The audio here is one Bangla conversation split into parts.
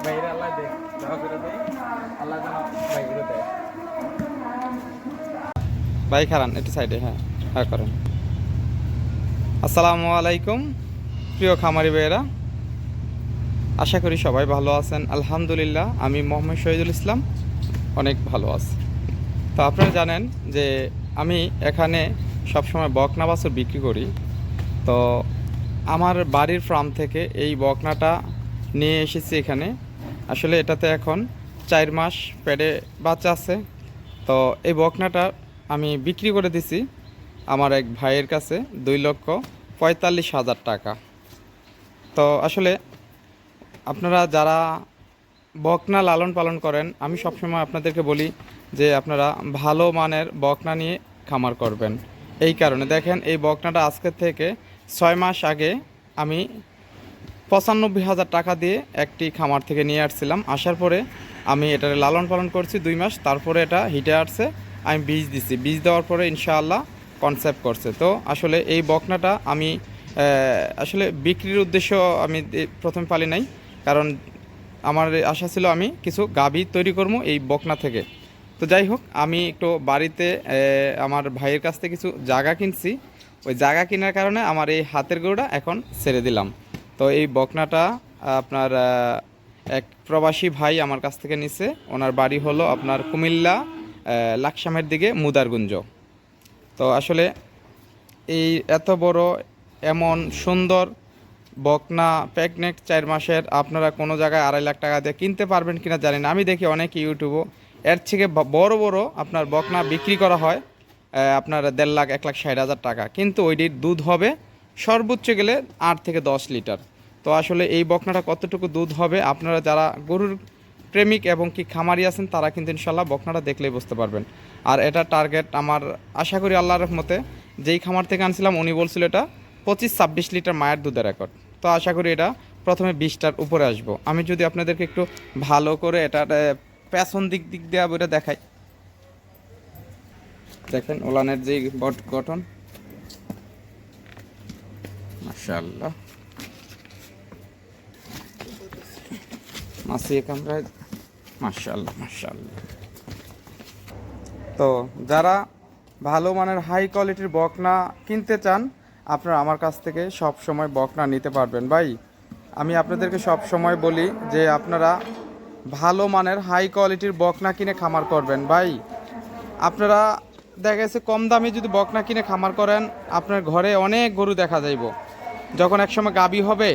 আল্লাহ দোয়া করে দে, আল্লাহ যেন দেয়। ভাই খারান, একটু সাইডে হ্যাঁ হ্যাঁ করেন। আসসালামু আলাইকুম, প্রিয় খামারি ভাইয়েরা। আশা করি সবাই ভালো আছেন। আলহামদুলিল্লাহ, আমি মোহাম্মদ শহীদুল ইসলাম, অনেক ভালো আছি। তো আপনারা জানেন যে আমি এখানে সবসময় বকনা বাছুর বিক্রি করি। তো আমার বাড়ির ফার্ম থেকে এই বকনাটা নিয়ে এসেছি এখানে। আসলে এটাতে এখন চার মাস পেটে বাচ্চা আছে। তো এই বকনাটা আমি বিক্রি করে দিছি আমার এক ভাইয়ের কাছে দুই লক্ষ পঁয়তাল্লিশ হাজার টাকা। তো আসলে আপনারা যারা বকনা লালন পালন করেন, আমি সবসময় আপনাদেরকে বলি যে আপনারা ভালো মানের বকনা নিয়ে খামার করবেন। এই কারণে দেখেন এই বকনাটা আজকের থেকে ছয় মাস আগে আমি পঁচানব্বই হাজার টাকা দিয়ে একটি খামার থেকে নিয়ে আসছিলাম। আসার পরে আমি এটা লালন পালন করছি দুই মাস, তারপরে এটা হিটে আসছে। আমি বীজ দিছি। বীজ দেওয়ার পরে ইনশাআল্লাহ কনসেপ্ট করছে। তো আসলে এই বকনাটা আমি আসলে বিক্রির উদ্দেশ্য আমি প্রথমে পালি নাই। কারণ আমার আশা ছিল আমি কিছু গাবি তৈরি করব এই বকনা থেকে। তো যাই হোক, আমি একটু বাড়িতে আমার ভাইয়ের কাছ থেকে কিছু জায়গা কিনছি। ওই জায়গা কেনার কারণে আমার এই হাতের গরুটা এখন ছেড়ে দিলাম। তো এই বকনাটা আপনার এক প্রবাসী ভাই আমার কাছ থেকে নিছে। ওনার বাড়ি হলো আপনার কুমিল্লা লাকসামের দিকে মুদারগুঞ্জ। তো আসলে এই এত বড়, এমন সুন্দর বকনা প্যাকনেক চার মাসের, আপনারা কোনো জায়গায় আড়াই লাখ টাকা দিয়ে কিনতে পারবেন কিনা জানি না। আমি দেখি অনেক ইউটিউবও এর থেকে বড় বড় আপনার বকনা বিক্রি করা হয় আপনার দেড় লাখ, এক লাখ ষাট হাজার টাকা। কিন্তু ওইটির দুধ হবে সর্বোচ্চ গেলে আট থেকে দশ লিটার। তো আসলে এই বকনাটা কতটুকু দুধ হবে? আপনারা যারা গরুর প্রেমিক এবং কি খামারি আছেন, তারা কিন্তু ইনশাল্লাহ বকনাটা দেখলেই বুঝতে পারবেন। আর এটা টার্গেট আমার আশা করি আল্লাহর রহমতে যেই খামার থেকে আনছিলাম, উনি বলছিল এটা পঁচিশ ছাব্বিশ লিটার মায়ের দুধের রেকর্ড তো আশা করি এটা প্রথমে বিশটার উপরে আসব। আমি যদি আপনাদেরকে একটু ভালো করে এটা পেছন দিক দিক দিয়ে বইটা দেখাই। দেখেন, ওলানের যে গঠ- গঠন। মাশাআল্লাহ। মাসি কামরায় মাশাআল্লাহ মাশাআল্লাহ। তো যারা ভালো মানের হাই কোয়ালিটির বকনা কিনতে চান, আপনারা আমার কাছ থেকে সব সময় বকনা নিতে পারবেন। ভাই, আমি আপনাদেরকে সব সময় বলি যে আপনারা ভালো মানের হাই কোয়ালিটির বকনা কিনে খামার করবেন। ভাই, আপনারা দেখা গেছে কম দামে যদি বকনা কিনে খামার করেন, আপনার ঘরে অনেক গরু দেখা যাইব। যখন একসময় গাবি হবে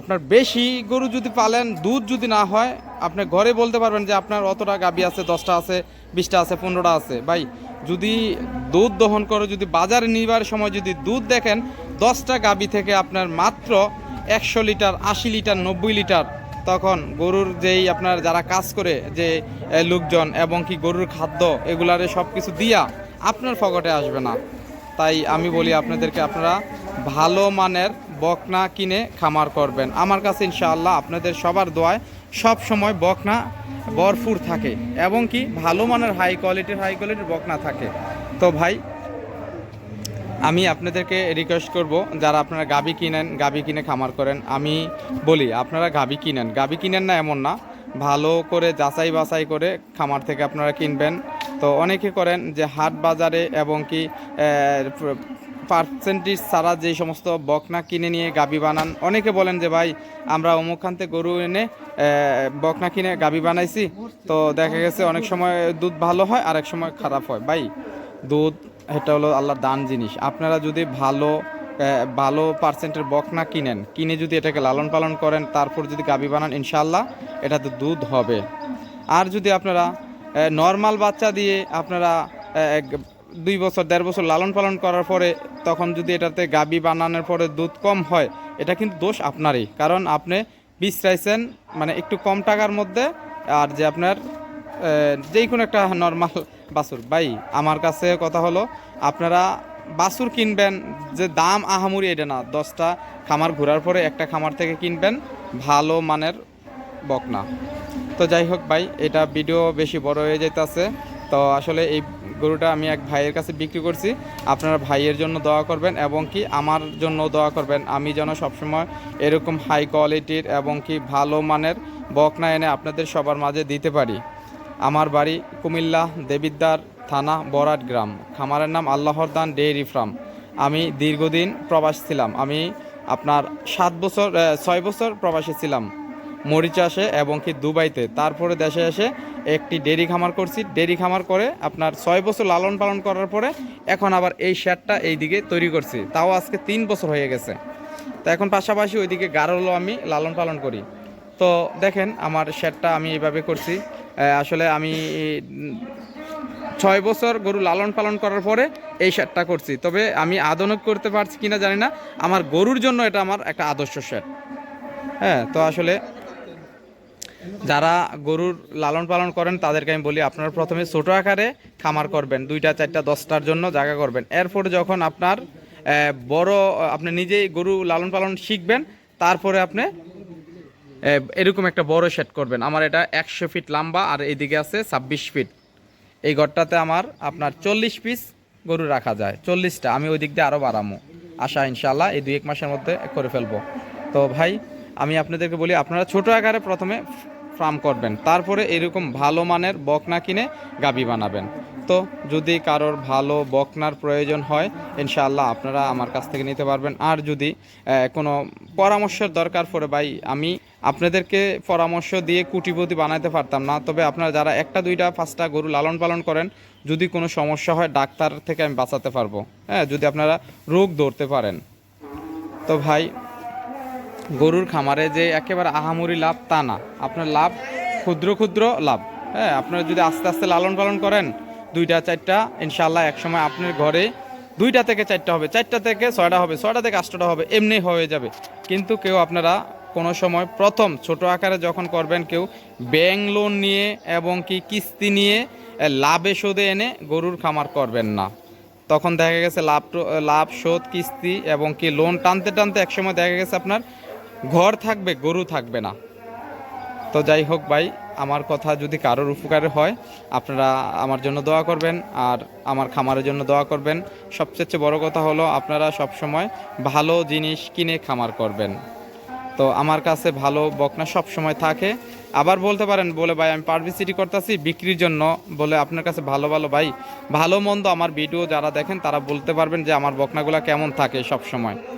আপনার বেশি গরু যদি পালেন, দুধ যদি না হয়, আপনি ঘরে বলতে পারবেন যে আপনার অতটা গাবি আছে, দশটা আছে, বিশটা আছে, পনেরোটা আছে। ভাই, যদি দুধ দহন করে, যদি বাজারে নিবার সময় যদি দুধ দেখেন, দশটা গাবি থেকে আপনার মাত্র একশো লিটার, আশি লিটার, নব্বই লিটার, তখন গরুর যেই আপনার যারা কাজ করে, যে লোকজন এবং কি গরুর খাদ্য, এগুলারে সব কিছু দিয়া আপনার ফকটে আসবে না। তাই আমি বলি আপনাদেরকে, আপনারা ভালো মানের বকনা কিনে খামার করবেন। আমার কাছে ইনশাআল্লাহ আপনাদের সবার দোয়ায় সব সময় বকনা ভরপুর থাকে এবং কি ভালো মানের হাই কোয়ালিটির হাই কোয়ালিটির বকনা থাকে। তো ভাই, আমি আপনাদেরকে রিকোয়েস্ট করব, যারা আপনারা গাবি কিনেন, গাবি কিনে খামার করেন, আমি বলি, আপনারা গাবি কিনেন। গাবি কিনেন না এমন না, ভালো করে যাচাই বাছাই করে খামার থেকে আপনারা কিনবেন। তো অনেকে করেন যে হাট বাজারে এবং কি পার্সেন্টেজ ছাড়া যে সমস্ত বকনা কিনে নিয়ে গাবি বানান, অনেকে বলেন যে ভাই, আমরা অমুকখান থেকে গরু এনে বকনা কিনে গাবি বানাইছি। তো দেখা গেছে অনেক সময় দুধ ভালো হয় আর এক সময় খারাপ হয়। ভাই, দুধ এটা হলো আল্লাহর দান জিনিস। আপনারা যদি ভালো ভালো পার্সেন্টের বকনা কিনেন, কিনে যদি এটাকে লালন পালন করেন, তারপর যদি গাবি বানান ইনশাল্লাহ এটাতে দুধ হবে। আর যদি আপনারা নর্মাল বাচ্চা দিয়ে আপনারা দুই বছর, দেড় বছর লালন পালন করার পরে তখন যদি এটাতে গাবি বানানোর পরে দুধ কম হয়, এটা কিন্তু দোষ আপনারই। কারণ আপনি বীজ চাইছেন মানে একটু কম টাকার মধ্যে, আর যে আপনার যেই কোনো একটা নর্মাল বাছুর। ভাই, আমার কাছে কথা হলো, আপনারা বাছুর কিনবেন, যে দাম আহামুরি এটা না, দশটা খামার ঘোরার পরে একটা খামার থেকে কিনবেন, ভালো মানের বকনা। তো যাই হোক ভাই, এটা ভিডিও বেশি বড় হয়ে যেতেছে তো আসলে এই গরুটা আমি এক ভাইয়ের কাছে বিক্রি করছি। আপনারা ভাইয়ের জন্য দোয়া করবেন এবং কি আমার জন্য দোয়া করবেন। আমি যেন সবসময় এরকম হাই কোয়ালিটির এবং কি ভালো মানের বকনা এনে আপনাদের সবার মাঝে দিতে পারি। আমার বাড়ি কুমিল্লা দেবিদ্দার থানা বরাট গ্রাম। খামারের নাম আল্লাহর দান ডেইরি ফার্ম। আমি দীর্ঘদিন প্রবাস ছিলাম। আমি আপনার সাত বছর ছয় বছর প্রবাসী ছিলাম। মরিচাষে এবং কি দুবাইতে। তারপরে দেশে এসে একটি ডেরি খামার করছি। ডেরি খামার করে আপনার ছয় বছর লালন পালন করার পরে এখন আবার এই শেডটা এই দিকে তৈরি করছি। তাও আজকে তিন বছর হয়ে গেছে। তো এখন পাশাপাশি ওইদিকে গারলও আমি লালন পালন করি। তো দেখেন আমার শেডটা আমি এইভাবে করছি। আসলে আমি ছয় বছর গরু লালন পালন করার পরে এই শেডটা করছি। তবে আমি আধুনিক করতে পারছি কিনা জানি না। আমার গরুর জন্য এটা আমার একটা আদর্শ শেড। হ্যাঁ তো আসলে যারা গরুর লালন পালন করেন, তাদেরকে আমি বলি আপনারা প্রথমে ছোট আকারে খামার করবেন, দুইটা, চারটা, দশটার জন্য জায়গা করবেন। এরপরে যখন আপনার বড়, আপনি নিজেই গরু লালন পালন শিখবেন, তারপরে আপনি এরকম একটা বড় শেড করবেন। আমার এটা একশো ফিট লম্বা আর এদিকে আছে ছাব্বিশ ফিট এই ঘরটাতে আমার আপনার চল্লিশ পিস গরু রাখা যায়, চল্লিশটা। আমি ওই দিক দিয়ে আরও বাড়ামো। আশা ইনশাল্লাহ এই দুই এক মাসের মধ্যে করে ফেলব। তো ভাই, আমি আপনাদেরকে বলি, আপনারা ছোট আকারে প্রথমে ফার্ম করবেন। তারপরে এরকম ভালো মানের বকনা কিনে গাবি বানাবেন। তো যদি কারোর ভালো বকনার প্রয়োজন হয়, ইনশাআল্লাহ আপনারা আমার কাছ থেকে নিতে পারবেন। আর যদি কোনো পরামর্শের দরকার পড়ে, ভাই, আমি আপনাদেরকে পরামর্শ দিয়ে কুটিপতি বানাতে পারতাম না। তবে আপনারা যারা একটা, দুইটা, পাঁচটা গরু লালন পালন করেন, যদি কোনো সমস্যা হয়, ডাক্তার থেকে আমি বাঁচাতে পারব। হ্যাঁ যদি আপনারা রোগ ধরতে পারেন। তো ভাই গরুর খামারে যে একেবারে আহামরি লাভ তা না। আপনার লাভ ক্ষুদ্র ক্ষুদ্র লাভ। হ্যাঁ আপনারা যদি আস্তে আস্তে লালন পালন করেন, দুইটা, চারটা ইনশাল্লাহ একসময় আপনার ঘরে দুইটা থেকে চারটা হবে। চারটা থেকে ছয়টা হবে, ছয়টা থেকে আটটা হবে, এমনি হয়ে যাবে। কিন্তু কেউ আপনারা কোনো সময় প্রথম ছোট আকারে যখন করবেন, কেউ ব্যাংক লোন নিয়ে এবং কি কিস্তি নিয়ে লাভে শোধে এনে গরুর খামার করবেন না। তখন দেখা গেছে লাভ লাভ, শোধ, কিস্তি এবং কি লোন টানতে টানতে একসময় দেখা গেছে আপনার ঘর থাকবে, গরু থাকবে না। তো যাই হোক ভাই, আমার কথা যদি কারোর উপকারে হয়, আপনারা আমার জন্য দোয়া করবেন আর আমার খামারের জন্য দোয়া করবেন। সবচেয়ে বড় কথা হলো, আপনারা সব সময় ভালো জিনিস কিনে খামার করবেন। তো আমার কাছে ভালো বকনা সব সময় থাকে। আবার বলতে পারেন, বলে, ভাই, আমি পাবলিসিটি করতেছি বিক্রির জন্য। বলে, আপনার কাছে ভালো ভালো, ভাই, ভালো, মন্দ আমার ভিডিও যারা দেখেন, তারা বলতে পারবেন যে আমার বকনাগুলো কেমন থাকে সব সময়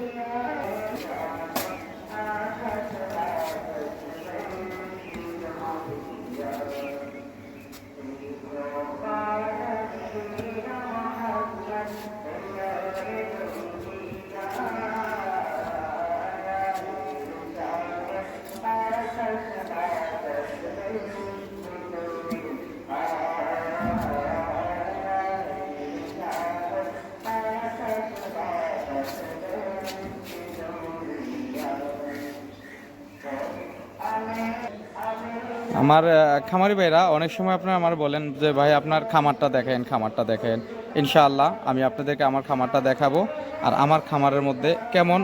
আমার খামারি ভাইরা, অনেক সময় আপনারা আমার বলেন যে, ভাই, আপনার খামারটা দেখেন খামারটা দেখেন। ইনশাআল্লাহ, আমি আপনাদেরকে আমার খামারটা দেখাবো। আর আমার খামারের মধ্যে কেমন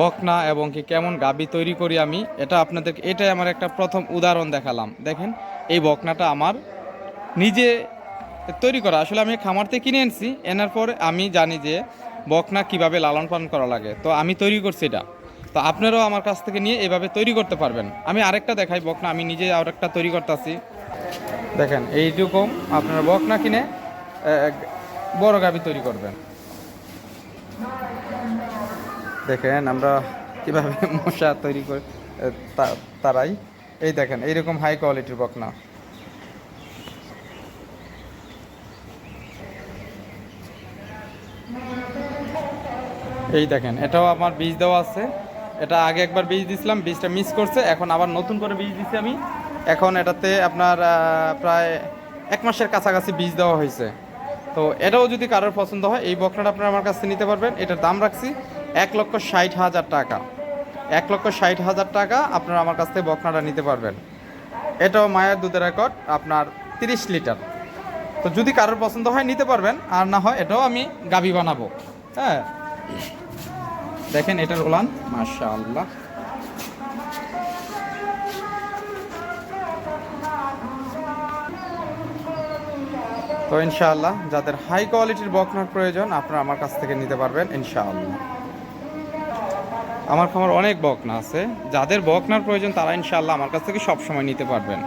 বকনা এবং কি কেমন গাবি তৈরি করি আমি, এটা আপনাদেরকে, এটাই আমার একটা প্রথম উদাহরণ দেখালাম। দেখেন, এই বকনাটা আমার নিজে তৈরি করা। আসলে আমি খামার থেকে কিনে এনেছি, এনার পর আমি জানি যে বকনা কীভাবে লালন পালন করা লাগে। তো আমি তৈরি করছি এটা। তো আপনারাও আমার কাছ থেকে নিয়ে এভাবে তৈরি করতে পারবেন। আমি আরেকটা দেখাই, বকনা, আমি নিজে আরেকটা তৈরি করতেছি। দেখেন, এইরকম আপনারা বকনা কিনে বড় গাবি তৈরি করবেন। দেখেন, আমরা কীভাবে মশা তৈরি করে তারাই। এই দেখেন, এইরকম হাই কোয়ালিটির বকনা। এই দেখেন, এটাও আমার বীজ দেওয়া আছে। এটা আগে একবার বীজ দিছিলাম, বীজটা মিস করছে, এখন আবার নতুন করে বীজ দিছি আমি। এখন এটাতে আপনার প্রায় এক মাসের কাছাকাছি বীজ দেওয়া হয়েছে। তো এটাও যদি কারোর পছন্দ হয়, এই বকনাটা আপনারা আমার কাছ নিতে পারবেন। এটার দাম রাখছি এক লক্ষ ষাট হাজার টাকা। এক লক্ষ ষাট হাজার টাকা আপনারা আমার কাছ থেকে বকনাটা নিতে পারবেন। এটাও মায়ের দুধের রেকর্ড আপনার তিরিশ লিটার। তো যদি কারোর পছন্দ হয়, নিতে পারবেন। আর না হয় এটাও আমি গাবি বানাবো। হ্যাঁ। দেখেন এটার ওলান মাশা আল্লাহ তো ইনশাআল্লাহ, যাদের হাই কোয়ালিটির বকনার প্রয়োজন, আপনারা আমার কাছ থেকে নিতে পারবেন, ইনশাআল্লাহ। আমার খামার অনেক বকনা আছে। যাদের বকনার প্রয়োজন, তারা ইনশাআল্লাহ আমার কাছ থেকে সব সময় নিতে পারবেন।